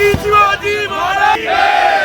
छत्रपती शिवाजी महाराज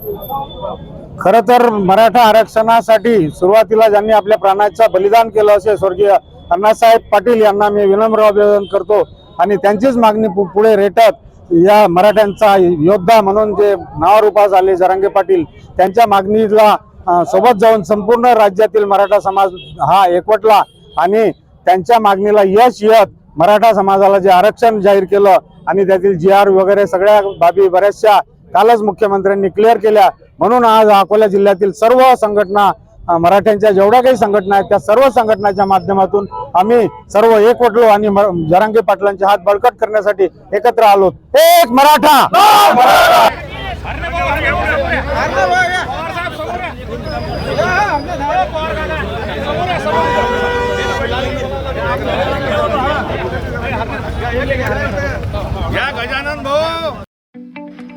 खरं खर तर मराठा आरक्षणासाठी सुरुवातीला ज्यांनी आपल्या प्राणाचा बलिदान केलं असे स्वर्गीय अण्णासाहेब पाटील यांना मी विनम्र अभिवादन करतो. आणि त्यांचीच मागणी पुढे रेटत या मराठ्यांचा योद्धा म्हणून जे नावारूपास आले जरांगे पाटील त्यांच्या मागणीला सोबत जाऊन संपूर्ण राज्यातील मराठा समाज हा एकवटला आणि त्यांच्या मागणीला यश येत मराठा समाजाला जे आरक्षण जाहीर केलं आणि त्यातील जी आर वगैरे सगळ्या बाबी बऱ्याचशा कालच मुख्यमंत्र्यांनी क्लिअर केल्या. म्हणून आज अकोला जिल्ह्यातील सर्व संघटना मराठ्यांच्या जेवढ्या काही संघटना आहेत त्या सर्व संघटनाच्या माध्यमातून आम्ही सर्व एकवटलो आणि जरांगे पाटलांचे हात बळकट करण्यासाठी एकत्र आलो. एक मराठा! या गजानन भाऊ!